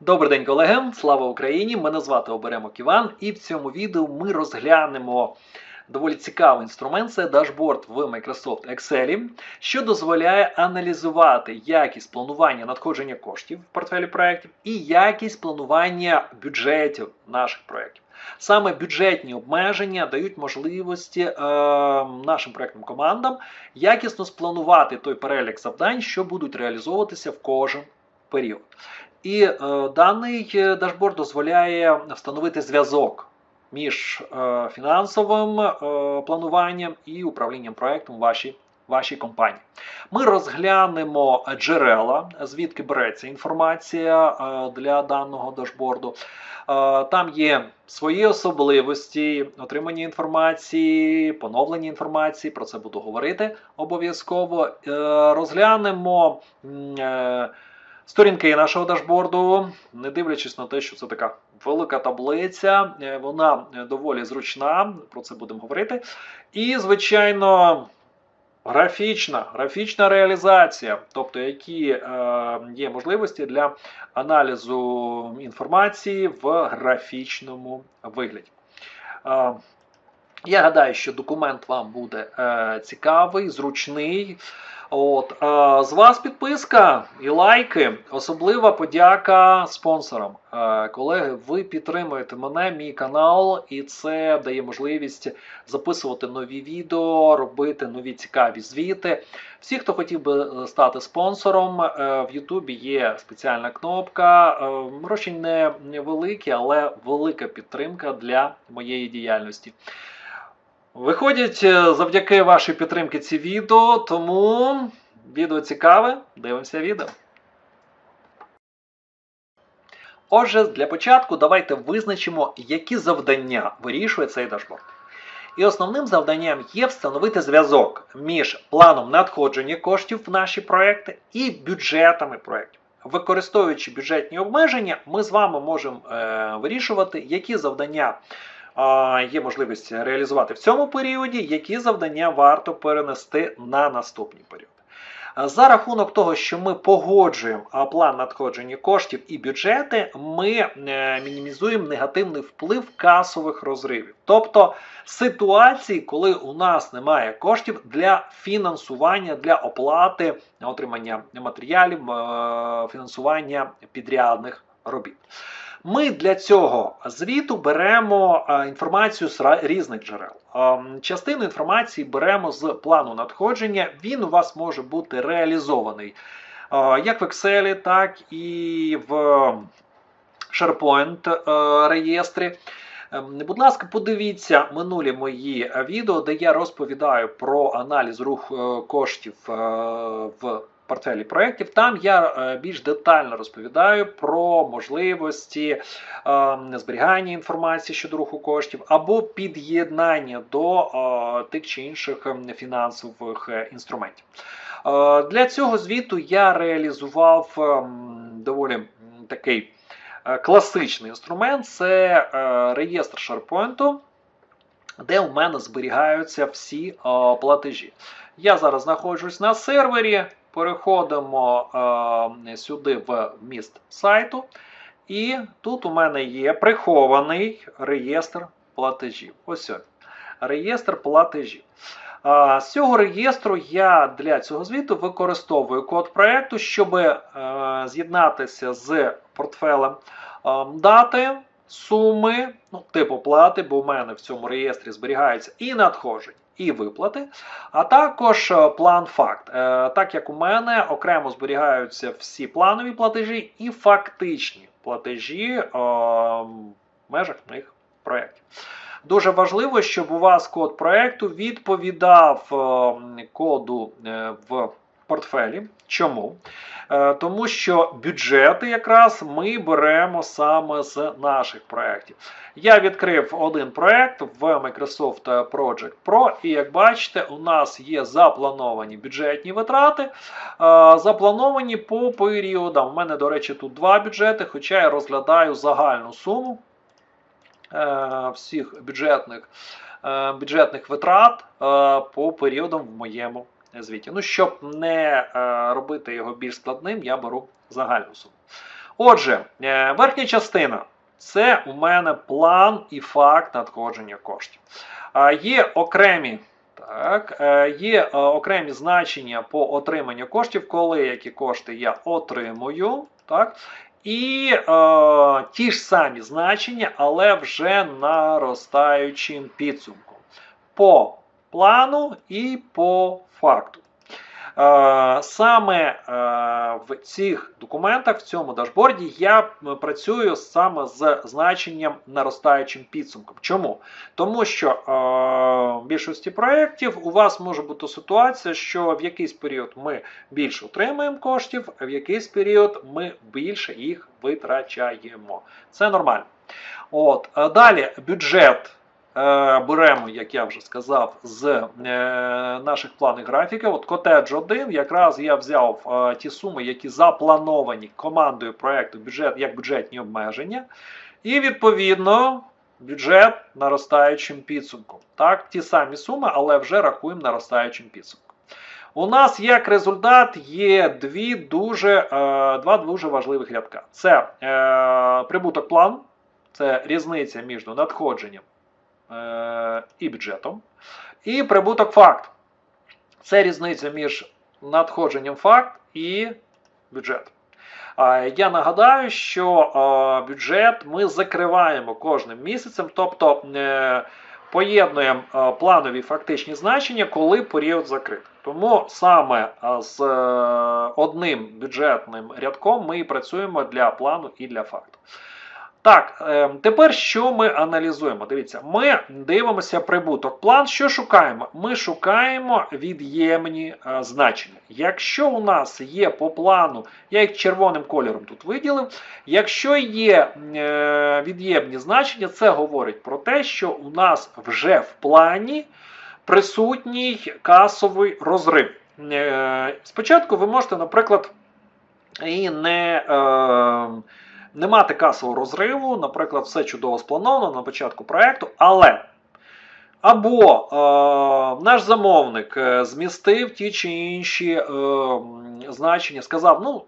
Добрий день, колеги! Слава Україні! Мене звати Оберемок Іван, і в цьому відео ми розглянемо доволі цікавий інструмент це дашборд в Microsoft Excel, що дозволяє аналізувати якість планування надходження коштів в портфелі проєктів і якість планування бюджетів наших проєктів. Саме бюджетні обмеження дають можливості е, нашим проєктним командам якісно спланувати той перелік завдань, що будуть реалізовуватися в кожен період. І е, даний е, дашборд дозволяє встановити зв'язок між е, фінансовим плануванням і управлінням проектом в вашій, вашій компанії. Ми розглянемо джерела, звідки береться інформація для даного дашборду. Там є свої особливості, отримання інформації, поновлення інформації. Про це буду говорити обов'язково. Розглянемо. Сторінки нашого дашборду, не дивлячись на те, що це така велика таблиця, е, вона е, доволі зручна, про це будемо говорити. І, звичайно, графічна, графічна реалізація, тобто які е, є можливості для аналізу інформації в графічному вигляді. Е, я гадаю, що документ вам буде е, цікавий, зручний. От, е, з вас підписка і лайки. Особлива подяка спонсорам. Е, колеги, ви підтримуєте мене, мій канал, і це дає можливість записувати нові відео, робити нові цікаві звіти. Всі, хто хотів би е, стати спонсором, в Ютубі є спеціальна кнопка. Гроші не невеликі, але велика підтримка для моєї діяльності. Виходять е, завдяки вашій підтримці ці відео, тому відео цікаве. Дивимося відео. Отже, для початку давайте визначимо, які завдання вирішує цей дашборд. І основним завданням є встановити зв'язок між планом надходження коштів в наші проекти і бюджетами проєктів. Використовуючи бюджетні обмеження, ми з вами можемо е, вирішувати, які завдання є можливість реалізувати в цьому періоді, які завдання варто перенести на наступний період. Е, За рахунок того, що ми погоджуємо план надходження коштів і бюджети, ми е, мінімізуємо негативний вплив касових розривів. Тобто ситуації, коли у нас немає коштів для фінансування, для оплати отримання матеріалів, е, фінансування підрядних робіт. Ми для цього звіту беремо е, інформацію з різних джерел. Е, Частину інформації беремо з плану надходження. Він у вас може бути реалізований е, як в Excel, так і в SharePoint е, реєстрі. Ем, Будь ласка, подивіться минулі мої відео, де я розповідаю про аналіз руху коштів в портфелі проєктів. Там я е, більш детально розповідаю про можливості е, зберігання інформації щодо руху коштів або під'єднання до е, тих чи інших ем, фінансових інструментів. Для цього звіту я реалізував ем, доволі такий класичний інструмент це реєстр SharePoint, де у мене зберігаються всі платежі. Я зараз знаходжусь на сервері, переходимо е, сюди в вміст сайту, і тут у мене є прихований реєстр платежів. Ось він. Реєстр платежів. А, З цього реєстру я для цього звіту використовую код проекту, щоб е, з'єднатися з портфелем е, дати, суми, ну, типу плати, бо в мене в цьому реєстрі зберігаються і надходження, і виплати, а також е, план факт. Е, Так як у мене окремо зберігаються всі планові платежі і фактичні платежі е, в межах моїх проєктів. Дуже важливо, щоб у вас код проекту відповідав коду в портфелі. Чому? Е, Тому що бюджети якраз ми беремо саме з наших проєктів. Я відкрив один проєкт в Microsoft Project Pro, і як бачите, у нас є заплановані бюджетні витрати, е, заплановані по періодам. У мене, до речі, тут два бюджети, хоча я розглядаю загальну суму е, всіх бюджетних, бюджетних витрат по періодам в моєму звіті. Ну, щоб не е, робити його більш складним, я беру загальну суму. Отже, е, верхня частина це у мене план і факт надходження коштів. Є окремі. Так, е, є окремі значення по отриманню коштів, коли які кошти я отримую. Так, і е, ті ж самі значення, але вже наростаючим підсумком. По плану і по факту. Е, Саме е, в цих документах, в цьому дашборді, я працюю саме з значенням наростаючим підсумком. Чому? Тому що е, в більшості проєктів у вас може бути ситуація, що в якийсь період ми більше отримуємо коштів, а в якийсь період ми більше їх витрачаємо. Це нормально. От, далі бюджет. Е, Беремо, як я вже сказав, з е, наших планів графіків. От Котедж 1, якраз я взяв е, ті суми, які заплановані командою проєкту бюджет, як бюджетні обмеження. І відповідно бюджет наростаючим підсумком. Так, ті самі суми, але вже рахуємо наростаючим підсумком. У нас як результат є дві дуже, два дуже важливих рядка. Це прибуток план, це різниця між надходженням і бюджетом. І прибуток факт. Це різниця між надходженням факт і бюджетом. Я нагадаю, що е, бюджет ми закриваємо кожним місяцем, тобто е, поєднуємо е, планові фактичні значення, коли період закритий. Тому саме е, з е, одним бюджетним рядком ми і працюємо для плану і для факту. Так, е, тепер що ми аналізуємо? Дивіться, ми дивимося прибуток. План, що шукаємо? Ми шукаємо від'ємні е, значення. Якщо у нас є по плану, я їх червоним кольором тут виділив. Якщо є е, від'ємні значення, це говорить про те, що у нас вже в плані присутній касовий розрив. Е, спочатку ви можете, наприклад, і не. Е, не мати касового розриву, наприклад, все чудово сплановано на початку проекту, але або е, наш замовник е, змістив ті чи інші е, значення, сказав, ну,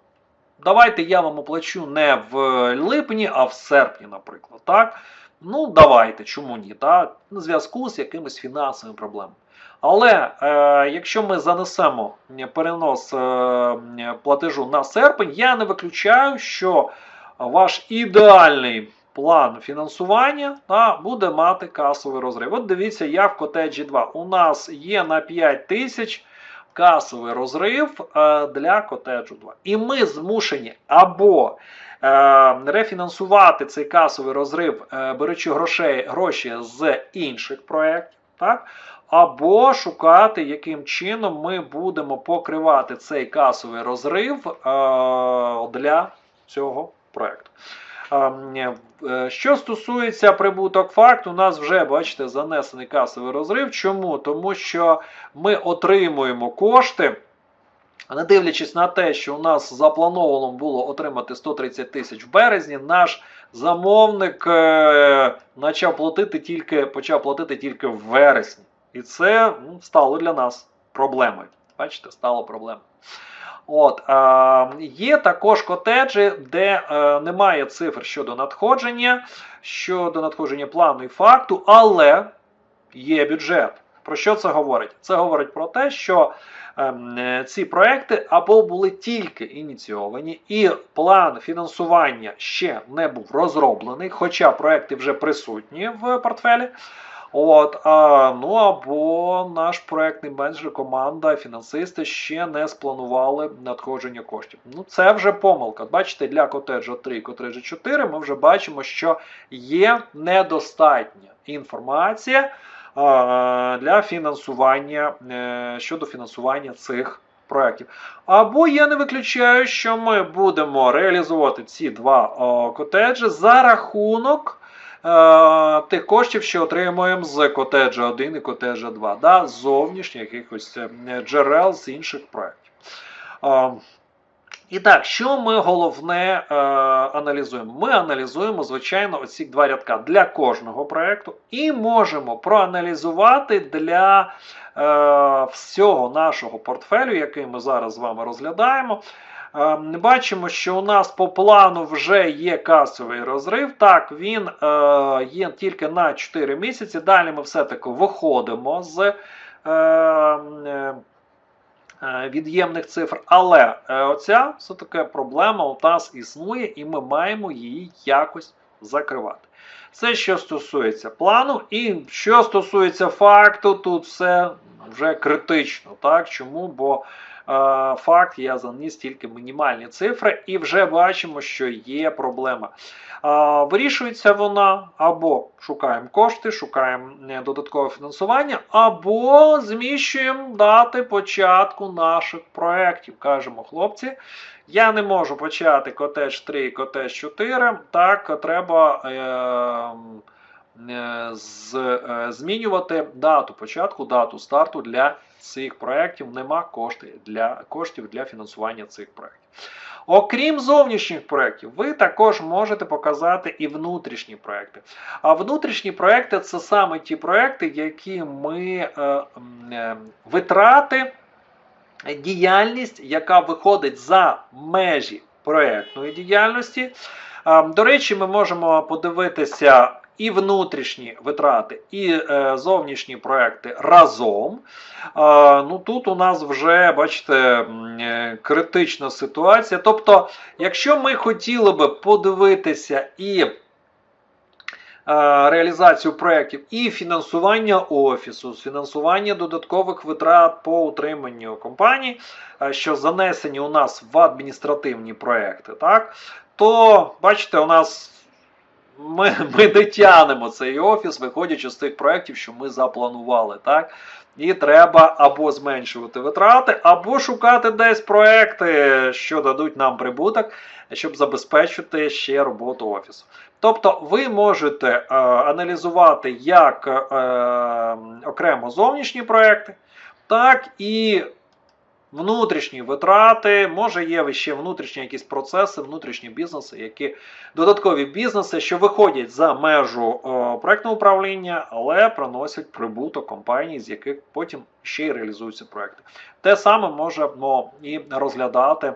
давайте я вам оплачу не в липні, а в серпні, наприклад. так? Ну, давайте, чому ні? Так? У зв'язку з якимись фінансовими проблемами. Але е, якщо ми занесемо перенос е, платежу на серпень, я не виключаю, що ваш ідеальний план фінансування та, буде мати касовий розрив. От дивіться, я в котеджі 2. У нас є на 5 тисяч касовий розрив е, для котеджу 2. І ми змушені або е, рефінансувати цей касовий розрив, е, беручи грошей, гроші з інших проєктів. так? Або шукати, яким чином ми будемо покривати цей касовий розрив е, для цього проєкту. Е, е, Що стосується прибуток факт, у нас вже, бачите, занесений касовий розрив. Чому? Тому що ми отримуємо кошти. Не дивлячись на те, що у нас заплановано було отримати 130 тисяч в березні, наш замовник е, почав платити тільки, почав платити тільки в вересні. І це ну, стало для нас проблемою. Бачите, стало проблемою. От, е, Є також котеджі, де е, немає цифр щодо надходження, щодо надходження плану і факту, але є бюджет. Про що це говорить? Це говорить про те, що е, ці проекти або були тільки ініційовані, і план фінансування ще не був розроблений, хоча проекти вже присутні в портфелі. От, а, Ну або наш проектний менеджер, команда, фінансисти ще не спланували надходження коштів. Ну це вже помилка. Бачите, для котеджа 3 і котеджа 4 ми вже бачимо, що є недостатня інформація а, для фінансування е, щодо фінансування цих проєктів. Або я не виключаю, що ми будемо реалізувати ці два о, котеджі за рахунок. Е, тих коштів, що отримуємо з котеджа 1 і котеджа 2, да, зовнішніх якихось е, джерел з інших проєктів. Е, і так, що ми головне аналізуємо? Ми аналізуємо, звичайно, оці два рядка для кожного проєкту і можемо проаналізувати для всього нашого портфелю, який ми зараз з вами розглядаємо. Е, Бачимо, що у нас по плану вже є касовий розрив. Так, він е, є тільки на 4 місяці. Далі ми все-таки виходимо з е, е, е, від'ємних цифр. Але е, оця все-таки проблема у нас існує, і ми маємо її якось закривати. Це що стосується плану, і що стосується факту, тут все вже критично. Так? Чому? Бо факт я заніс тільки мінімальні цифри, і вже бачимо, що є проблема. Вирішується вона або шукаємо кошти, шукаємо е, додаткове фінансування, або зміщуємо дати початку наших проєктів. Кажемо, хлопці. Я не можу почати котедж 3 і котедж 4. Так, треба е, е, змінювати дату початку, дату старту для цих проєктів. Нема коштів для, коштів для фінансування цих проєктів. Окрім зовнішніх проєктів, ви також можете показати і внутрішні проєкти. А внутрішні проєкти це саме ті проєкти, які ми е, е, витрати діяльність, яка виходить за межі проєктної діяльності. До речі, ми можемо подивитися і внутрішні витрати, і е, зовнішні проекти разом. А, ну Тут у нас вже, бачите, е, критична ситуація. Тобто, якщо ми хотіли би подивитися і е, реалізацію проєктів і фінансування офісу, фінансування додаткових витрат по утриманню компанії, е, що занесені у нас в адміністративні проекти, так, то бачите, у нас ми, ми не тянемо цей офіс, виходячи з тих проєктів, що ми запланували. так. І треба або зменшувати витрати, або шукати десь проекти, що дадуть нам прибуток, щоб забезпечити ще роботу офісу. Тобто ви можете е, аналізувати як е, окремо зовнішні проекти, так і внутрішні витрати. Може є ще внутрішні якісь процеси, внутрішні бізнеси, які додаткові бізнеси, що виходять за межу проектного управління, але приносять прибуток компаній, з яких потім ще й реалізуються проекти. Те саме можемо і розглядати.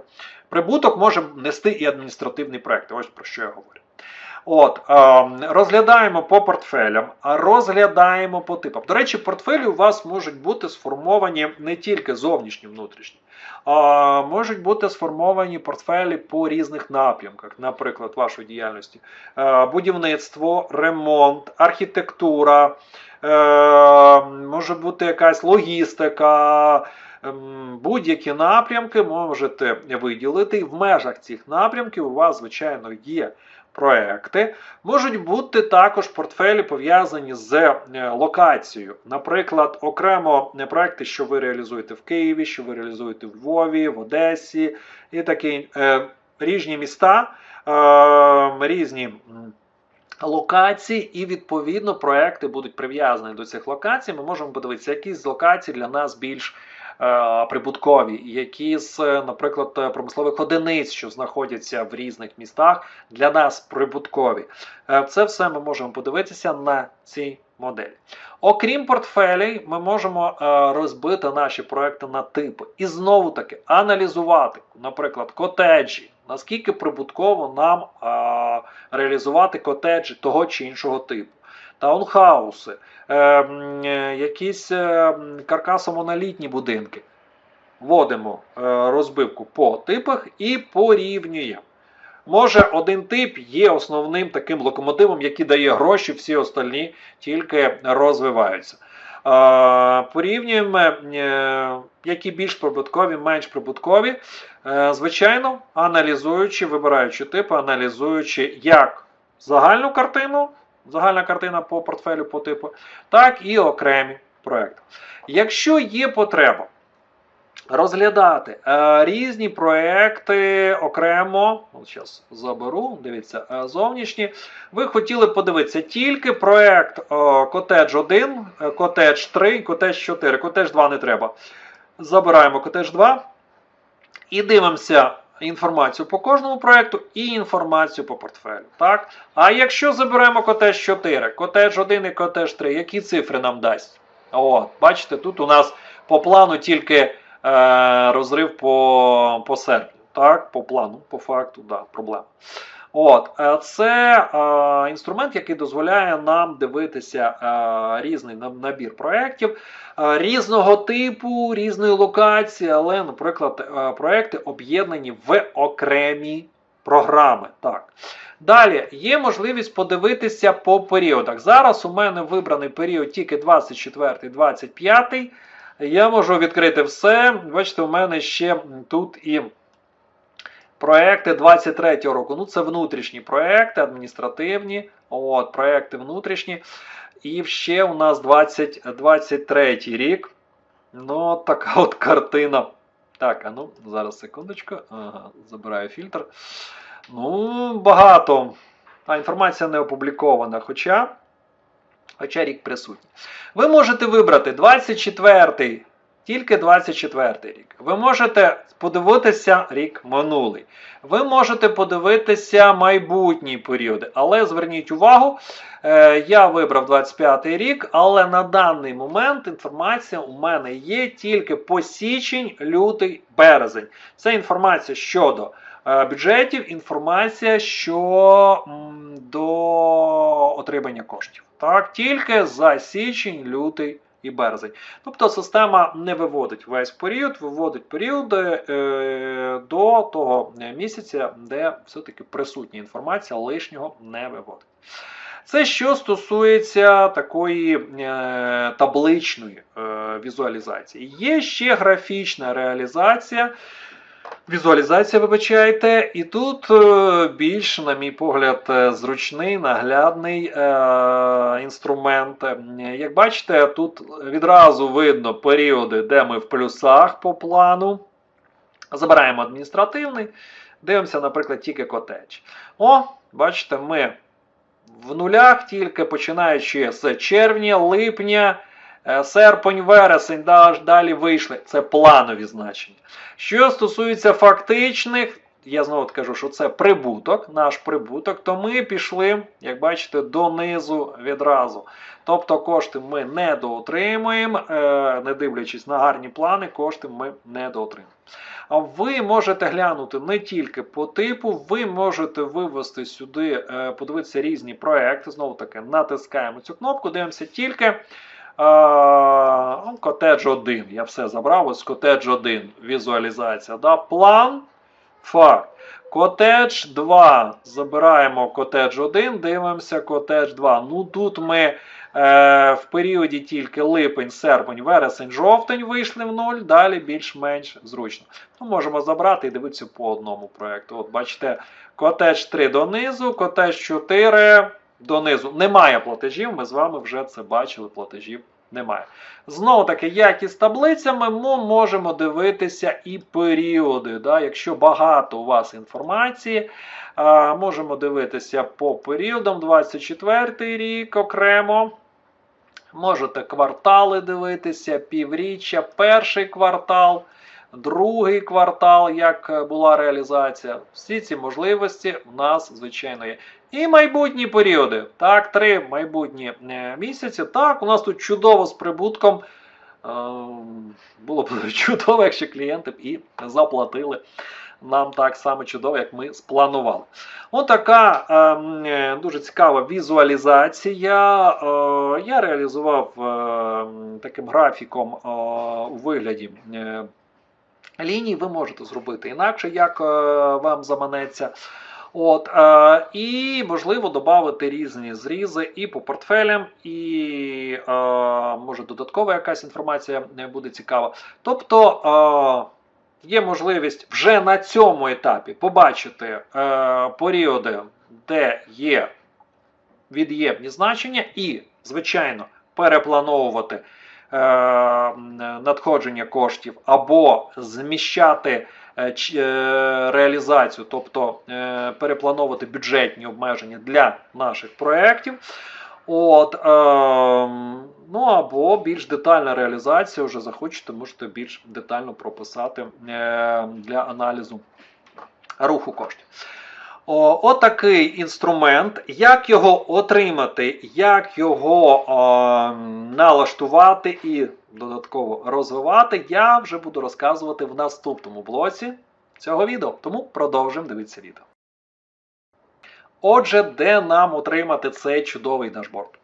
Прибуток може нести і адміністративний проект. Ось про що я говорю. От, е, розглядаємо по портфелям, а розглядаємо по типам. До речі, портфелі у вас можуть бути сформовані не тільки зовнішні, внутрішні, а можуть бути сформовані портфелі по різних напрямках, наприклад, вашої діяльності: е, будівництво, ремонт, архітектура, е, може бути якась логістика. ем, Будь-які напрямки можете виділити, в межах цих напрямків у вас, звичайно, є проекти. Можуть бути також портфелі пов'язані з е, локацією. Наприклад, окремо е, проекти, що ви реалізуєте в Києві, що ви реалізуєте в Львові, в Одесі і такі е, різні міста, е, різні. Локації, і відповідно проекти будуть прив'язані до цих локацій. Ми можемо подивитися, які з локацій для нас більш прибуткові, які з, е, наприклад, е, промислових одиниць, що знаходяться в різних містах, для нас прибуткові. Е, Це все ми можемо подивитися на цій моделі. Окрім портфелей, ми можемо е, розбити наші проекти на типи і знову таки аналізувати, наприклад, котеджі. Наскільки прибутково нам е, реалізувати котеджі того чи іншого типу, таунхауси, е, е, якісь е, каркасомонолітні будинки. Вводимо розбивку по типах і порівнюємо. Може, один тип є основним таким локомотивом, який дає гроші, всі остальні тільки розвиваються. Порівнюємо, які більш прибуткові, менш прибуткові. Звичайно, аналізуючи, вибираючи типи, аналізуючи як загальну картину, загальна картина по портфелю по типу, так і окремі проекти. Якщо є потреба розглядати е, різні проекти окремо, зараз заберу, дивіться, е, зовнішні, ви хотіли подивитися тільки проект е, Котедж 1, е, Котедж 3, Котедж 4, Котедж 2 не треба. Забираємо Котедж 2 і дивимося інформацію по кожному проєкту і інформацію по портфелю. Так? А якщо заберемо котеж 4, котеж 1 і котеж 3, які цифри нам дасть? О, бачите, тут у нас по плану тільки е, розрив по, по серпню. Так, по плану, по факту, да, проблема. От, е, це е, інструмент, який дозволяє нам дивитися е, різний набір проєктів різного типу, різної локації, але, наприклад, проекти об'єднані в окремі програми. Так. Далі є можливість подивитися по періодах. Зараз у мене вибраний період тільки 24-25. Я можу відкрити все. Бачите, у мене ще тут і проекти 23-го року. Ну, це внутрішні проекти, адміністративні. От, проекти внутрішні. І ще у нас 20, 23 рік. Ну, така от картина. Так, а ну, зараз секундочку. Ага, забираю фільтр. Ну, багато. А інформація не опублікована, хоча, хоча рік присутній. Ви можете вибрати 24-й, тільки 24-й рік. Ви можете подивитися рік минулий. Ви можете подивитися майбутні періоди. Але зверніть увагу, е, я вибрав 25-й рік, але на даний момент інформація у мене є тільки по січень, лютий, березень. Це інформація щодо е, бюджетів, інформація що м, до отримання коштів. Так, тільки за січень, лютий і березень. Тобто система не виводить весь період, виводить періоди е, до того місяця, де все-таки присутня інформація, лишнього не виводить. Це що стосується такої е, табличної е, візуалізації. Є ще графічна реалізація. Візуалізація, вибачайте, і тут е, більш, на мій погляд, е, зручний, наглядний е, інструмент. Як бачите, тут відразу видно періоди, де ми в плюсах по плану. Забираємо адміністративний, дивимося, наприклад, тільки котедж. О, бачите, ми в нулях тільки починаючи з червня, липня, серпень, вересень, да- далі вийшли. Це планові значення. Що стосується фактичних, я знову кажу, що це прибуток, наш прибуток, то ми пішли, як бачите, донизу відразу. Тобто кошти ми не доотримуємо, е, не дивлячись на гарні плани, кошти ми не доотримуємо. А ви можете глянути не тільки по типу, ви можете вивести сюди, е, подивитися різні проекти. Знову таки, натискаємо цю кнопку, дивимося тільки. Котедж 1. Я все забрав. Ось котедж 1. Візуалізація. Да? План. Факт. Котедж 2. Забираємо котедж 1, дивимося котедж 2. Ну тут ми е, в періоді тільки липень, серпень, вересень, жовтень вийшли в нуль, далі більш-менш зручно. Ну, можемо забрати і дивитися по одному проєкту. От бачите, котедж 3 донизу, котедж 4 донизу. Немає платежів, ми з вами вже це бачили, платежів немає. Знову таки, як і з таблицями, ми можемо дивитися і періоди. Да? Якщо багато у вас інформації, можемо дивитися по періодам 24 рік окремо. Можете квартали дивитися, півріччя, перший квартал, другий квартал, як е, була реалізація. Всі ці можливості у нас, звичайно, є. І майбутні періоди. Так, три майбутні е, місяці. Так, у нас тут чудово з прибутком. Е, Було б чудово, якщо клієнти б і заплатили нам так само чудово, як ми спланували. Отака е, дуже цікава візуалізація. Я реалізував таким графіком у вигляді. Ліній ви можете зробити інакше, як е, вам заманеться. От, е, і можливо додати різні зрізи і по портфелям, і е, може додаткова якась інформація буде цікава. Тобто е, є можливість вже на цьому етапі побачити е, періоди, де є від'ємні значення, і, звичайно, переплановувати надходження коштів або зміщати е, е, реалізацію, тобто е, переплановувати бюджетні обмеження для наших проєктів. От, е, ну або більш детальна реалізація, вже захочете, можете більш детально прописати е, для аналізу руху коштів. О, отакий інструмент. Як його отримати, як його о, налаштувати і додатково розвивати, я вже буду розказувати в наступному блоці. цього відео, тому продовжимо дивитися відео. Отже, де нам отримати цей чудовий дашборд?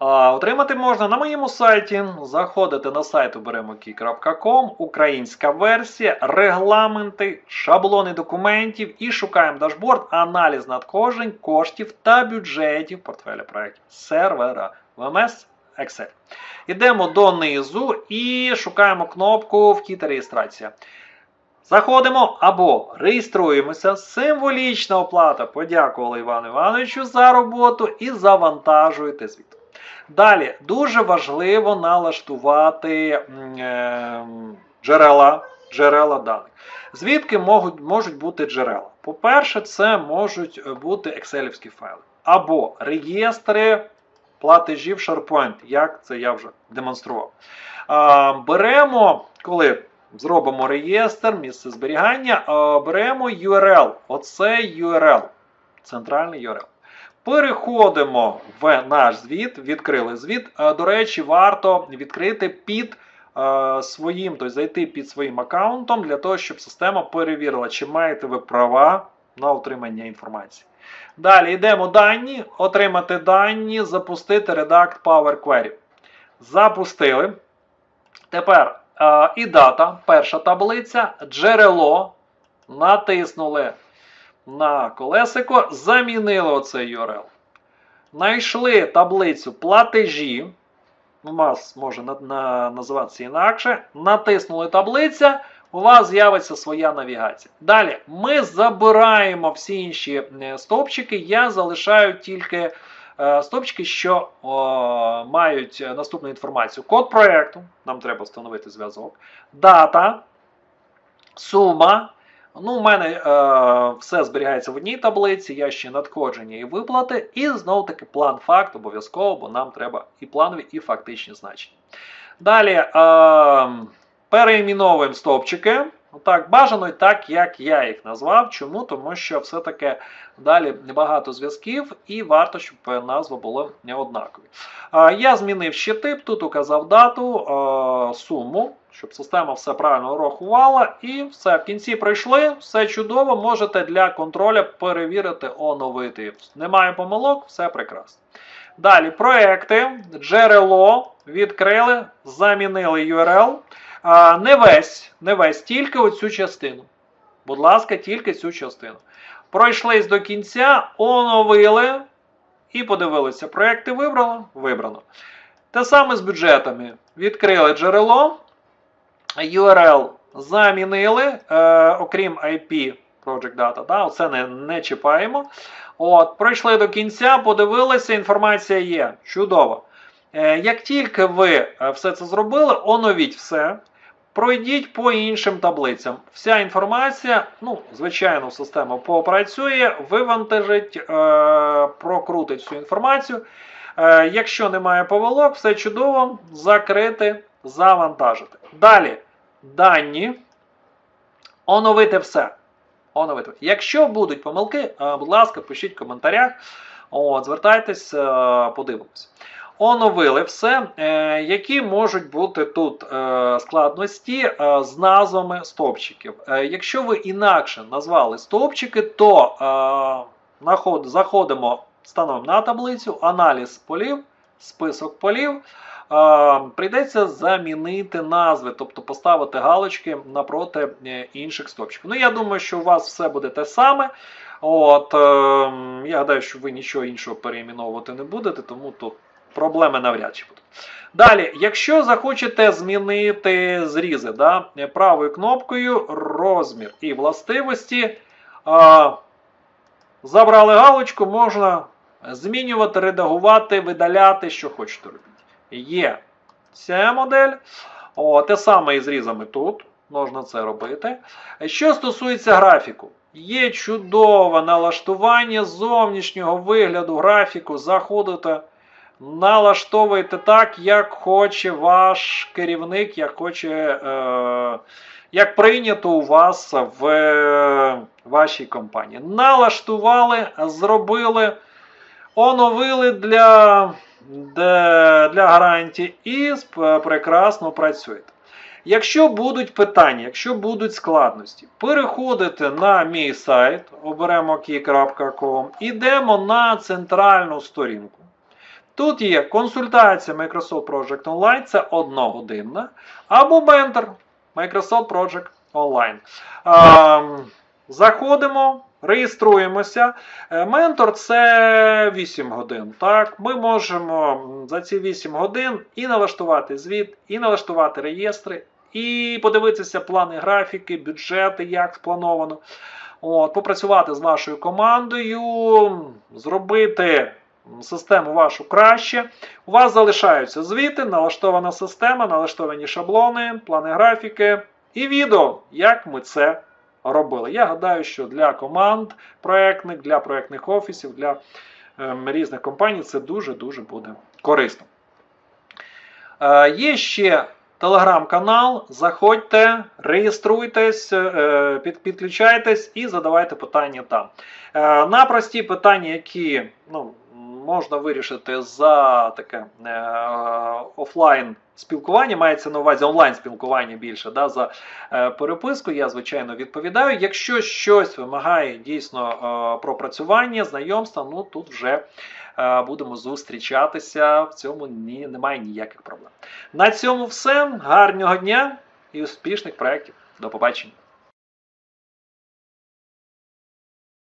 Отримати можна на моєму сайті. Заходите на сайт оберемокі.com, українська версія, регламенти, шаблони документів і шукаємо дашборд, аналіз надходжень, коштів та бюджетів портфеля проєктів сервера VMS Excel. Йдемо донизу і шукаємо кнопку Вхід реєстрація. Заходимо або реєструємося. Символічна оплата. Подякували Івану Івановичу за роботу і завантажуєте звіт. Далі дуже важливо налаштувати е, джерела, джерела даних. Звідки можуть, можуть бути джерела? По-перше, це можуть бути екселівські файли або реєстри платежів SharePoint, як це я вже демонстрував. А, беремо, коли зробимо реєстр, місце зберігання, а, беремо URL. Оце URL, центральний URL. Переходимо в наш звіт, відкрили звіт. До речі, варто відкрити під е, своїм, тобто зайти під своїм аккаунтом для того, щоб система перевірила, чи маєте ви права на отримання інформації. Далі йдемо дані, отримати дані, запустити Redact Power Query. Запустили. Тепер е, і дата, перша таблиця, джерело. Натиснули на колесико, замінили оцей URL. Знайшли таблицю платежі. У вас може на, на, називатися інакше. Натиснули таблиця, у вас з'явиться своя навігація. Далі ми забираємо всі інші е, стовпчики. Я залишаю тільки е, стовпчики, що о, мають наступну інформацію. Код проєкту, нам треба встановити зв'язок, дата, сума. Ну, У мене е, все зберігається в одній таблиці, я ще надходження і виплати, і знову таки план факт обов'язково, бо нам треба і планові, і фактичні значення. Далі е, переіменовуємо стовпчики. Так, бажано і так, як я їх назвав. Чому? Тому що все-таки далі багато зв'язків, і варто, щоб назва була однакові. Е, я змінив ще тип, тут указав дату, е, суму, щоб система все правильно рахувала. І все, в кінці пройшли, все чудово. Можете для контроля перевірити, оновити. Немає помилок, все прекрасно. Далі проекти, джерело, відкрили, замінили URL. А, не весь, не весь, тільки оцю частину. Будь ласка, тільки цю частину. Пройшлись до кінця, оновили і подивилися. Проекти вибрали? Вибрано. Те саме з бюджетами. Відкрили джерело, URL замінили, е, окрім IP Project Data. Да, Оце не, не чіпаємо. От, Пройшли до кінця, подивилися, інформація є. Чудово. Е, як тільки ви е, все це зробили, оновіть все. Пройдіть по іншим таблицям. Вся інформація, ну, звичайно, система попрацює, вивантажить, е, прокрутить всю інформацію. Е, якщо немає повелок, все чудово, закрити, завантажити. Далі, дані, оновити все. Оновити. Якщо будуть помилки, е, будь ласка, пишіть в коментарях. От, Звертайтесь, е, подивимось. Оновили все. Е, які можуть бути тут складності з назвами стовпчиків? Якщо ви інакше назвали стовпчики, то заходимо, становимо на таблицю, аналіз полів, список полів. Прийдеться замінити назви, тобто поставити галочки напроти е, інших стовпчиків. Ну, я думаю, що у вас все буде те саме. От, е, Я гадаю, що ви нічого іншого переіменовувати не будете, тому тут проблеми навряд чи будуть. Далі, якщо захочете змінити зрізи, да, правою кнопкою розмір і властивості, забрали галочку, можна змінювати, редагувати, видаляти, що хочете робити. Є ця модель. О, те саме і зрізами тут. Можна це робити. Що стосується графіку, є чудове налаштування зовнішнього вигляду графіку. Заходите налаштовуєте так, як хоче ваш керівник, як хоче, е, як прийнято у вас в е, вашій компанії. Налаштували, зробили, оновили для, для, гарантії і прекрасно працюєте. Якщо будуть питання, якщо будуть складності, переходите на мій сайт, оберемо key.com, ідемо на центральну сторінку. Тут є консультація Microsoft Project Online, це одногодинна, або ментор Microsoft Project Online. Ем, Заходимо, реєструємося. Е, Ментор це 8 годин. Так, ми можемо за ці 8 годин і налаштувати звіт, і налаштувати реєстри, і подивитися плани графіки, бюджети, як сплановано. От, попрацювати з вашою командою, зробити систему вашу краще. У вас залишаються звіти, налаштована система, налаштовані шаблони, плани графіки і відео, як ми це робили. Я гадаю, що для команд проектних, для проектних офісів, для ем, різних компаній це дуже-дуже буде корисно. Е, є ще телеграм-канал. Заходьте, реєструйтесь, е, під, підключайтесь і задавайте питання там. Е, на прості питання, які ну, можна вирішити за таке е, офлайн спілкування, мається на увазі онлайн спілкування більше да, за е, переписку. Я звичайно відповідаю. Якщо щось вимагає дійсно е, пропрацювання, знайомства, ну тут вже будемо зустрічатися. В цьому ні, немає ніяких проблем. На цьому все. Гарного дня і успішних проєктів. До побачення.